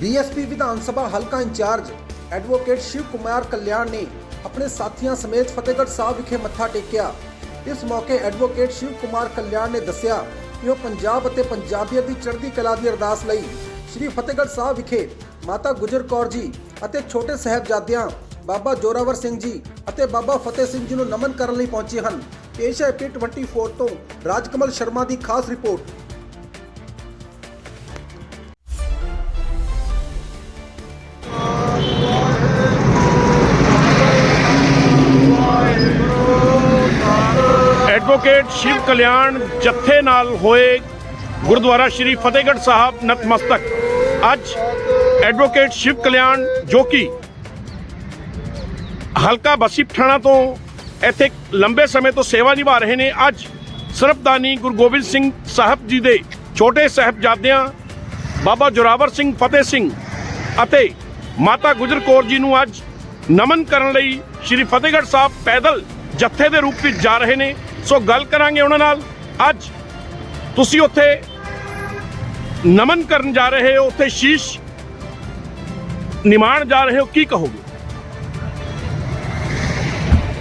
BSP ਵਿਧਾਨ ਸਭਾ ਹਲਕਾ in charge advocate Shiv Kumar Kalyan ਨੇ ਆਪਣੇ ਸਾਥੀਆਂ ਸਮੇਤ ਫਤਿਹਗੜ੍ਹ ਸਾਹਿਬ ਵਿਖੇ ਮੱਥਾ ਟੇਕਿਆ। ਇਸ ਮੌਕੇ ਐਡਵੋਕੇਟ ਸ਼ਿਵ ਕੁਮਾਰ ਕਲਿਆਣ ਨੇ ਦੱਸਿਆ ਕਿ ਉਹ ਪੰਜਾਬ ਅਤੇ ਪੰਜਾਬੀਅਤ ਦੀ ਚੜ੍ਹਦੀ ਕਲਾ ਦੀ ਅਰਦਾਸ ਲਈ ਸ੍ਰੀ ਫਤਿਹਗੜ੍ਹ ਸਾਹਿਬ ਵਿਖੇ ਮਾਤਾ ਗੁਜਰ ਕੌਰ ਜੀ ਅਤੇ ਛੋਟੇ ਸਾਹਿਬਜ਼ਾਦਿਆਂ, ਬਾਬਾ ਜੋਰਾਵਰ ਸਿੰਘ ਜੀ ਅਤੇ ਬਾਬਾ ਫਤਿਹ ਸਿੰਘ ਜੀ ਨੂੰ ਨਮਨ ਕਰਨ ਲਈ ਪਹੁੰਚੇ ਹਨ। ਪੇਸ਼ ਹੈ ਪੀ 24 ਤੋਂ ਰਾਜਕਮਲ ਸ਼ਰਮਾ ਦੀ ਖਾਸ ਰਿਪੋਰਟ। ਐਡਵੋਕੇਟ ਸ਼ਿਵ ਕਲਿਆਣ ਜੱਥੇ ਨਾਲ ਹੋਏ ਗੁਰਦੁਆਰਾ ਸ਼੍ਰੀ ਫਤਿਹਗੜ੍ਹ ਸਾਹਿਬ ਨਤਮਸਤਕ ਅੱਜ ਐਡਵੋਕੇਟ ਸ਼ਿਵ ਕਲਿਆਣ ਜੋ ਕਿ ਹਲਕਾ ਬਸੀ ਪਠਾਣਾ ਤੋਂ ਇੱਥੇ ਲੰਬੇ ਸਮੇਂ ਤੋਂ ਸੇਵਾ ਨਿਭਾ ਰਹੇ ਨੇ ਅੱਜ ਸਰਬਦਾਨੀ ਗੁਰੂ ਗੋਬਿੰਦ ਸਿੰਘ ਸਾਹਿਬ ਜੀ ਦੇ ਛੋਟੇ ਸਾਹਿਬਜ਼ਾਦਿਆਂ ਬਾਬਾ ਜੋਰਾਵਰ ਸਿੰਘ ਫਤਿਹ ਸਿੰਘ ਅਤੇ ਮਾਤਾ ਗੁਜਰ ਕੌਰ ਜੀ ਨੂੰ ਅੱਜ ਨਮਨ ਕਰਨ ਲਈ ਸ਼੍ਰੀ ਫਤਿਹਗੜ੍ਹ ਸਾਹਿਬ ਪੈਦਲ ਜੱਥੇ ਦੇ ਰੂਪ ਵਿੱਚ ਜਾ ਰਹੇ ਨੇ ਸੋ ਗੱਲ ਕਰਾਂਗੇ ਉਹਨਾਂ ਨਾਲ। ਅੱਜ ਤੁਸੀਂ ਉੱਥੇ ਨਮਨ ਕਰਨ ਜਾ ਰਹੇ ਹੋ, ਉੱਥੇ ਸ਼ੀਸ਼ ਨਿਮਾਣ ਜਾ ਰਹੇ ਹੋ, ਕੀ ਕਹੋਗੇ?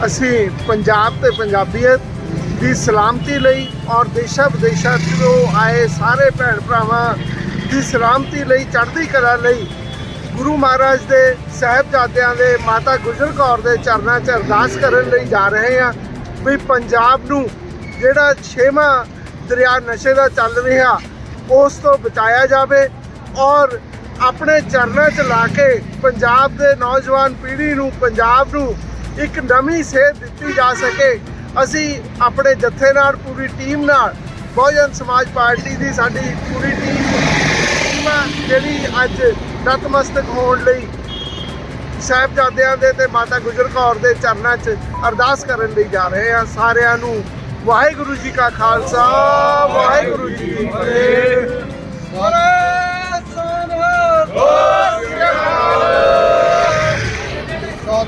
ਅਸੀਂ ਪੰਜਾਬ ਤੇ ਪੰਜਾਬੀਅਤ ਦੀ ਸਲਾਮਤੀ ਲਈ ਔਰ ਦੇਸ਼ਾਂ ਵਿਦੇਸ਼ਾਂ ਤੋਂ ਆਏ ਸਾਰੇ ਭੈਣ ਭਰਾਵਾਂ ਦੀ ਸਲਾਮਤੀ ਲਈ, ਚੜ੍ਹਦੀ ਕਲਾ ਲਈ ਗੁਰੂ ਮਹਾਰਾਜ ਦੇ ਸਾਹਿਬਜ਼ਾਦਿਆਂ ਦੇ, ਮਾਤਾ ਗੁਜਰ ਕੌਰ ਦੇ ਚਰਨਾਂ 'ਚ ਅਰਦਾਸ ਕਰਨ ਲਈ ਜਾ ਰਹੇ ਹਾਂ। ਵੀ ਪੰਜਾਬ ਨੂੰ ਜਿਹੜਾ ਛੇਵਾਂ ਦਰਿਆ ਨਸ਼ੇ ਦਾ ਚੱਲ ਰਿਹਾ, ਉਸ ਤੋਂ ਬਚਾਇਆ ਜਾਵੇ ਔਰ ਆਪਣੇ ਚਰਨਾਂ 'ਚ ਲਾ ਕੇ ਪੰਜਾਬ ਦੇ ਨੌਜਵਾਨ ਪੀੜ੍ਹੀ ਨੂੰ, ਪੰਜਾਬ ਨੂੰ ਇੱਕ ਨਵੀਂ ਸੇਧ ਦਿੱਤੀ ਜਾ ਸਕੇ। ਅਸੀਂ ਆਪਣੇ ਜੱਥੇ ਨਾਲ, ਪੂਰੀ ਟੀਮ ਨਾਲ, ਬਹੁਜਨ ਸਮਾਜ ਪਾਰਟੀ ਦੀ ਸਾਡੀ ਪੂਰੀ ਟੀਮ ਟੀਮ ਆ ਜਿਹੜੀ ਅੱਜ ਨਤਮਸਤਕ ਹੋਣ ਲਈ ਸਾਹਿਬਜ਼ਾਦਿਆਂ ਦੇ ਤੇ ਮਾਤਾ ਗੁਜਰ ਕੌਰ ਦੇ ਚਰਨਾਂ 'ਚ ਅਰਦਾਸ ਕਰਨ ਲਈ ਜਾ ਰਹੇ ਹਾਂ ਸਾਰਿਆਂ ਨੂੰ ਵਾਹਿਗੁਰੂ ਜੀ ਕਾ ਖਾਲਸਾ, ਵਾਹਿਗੁਰੂ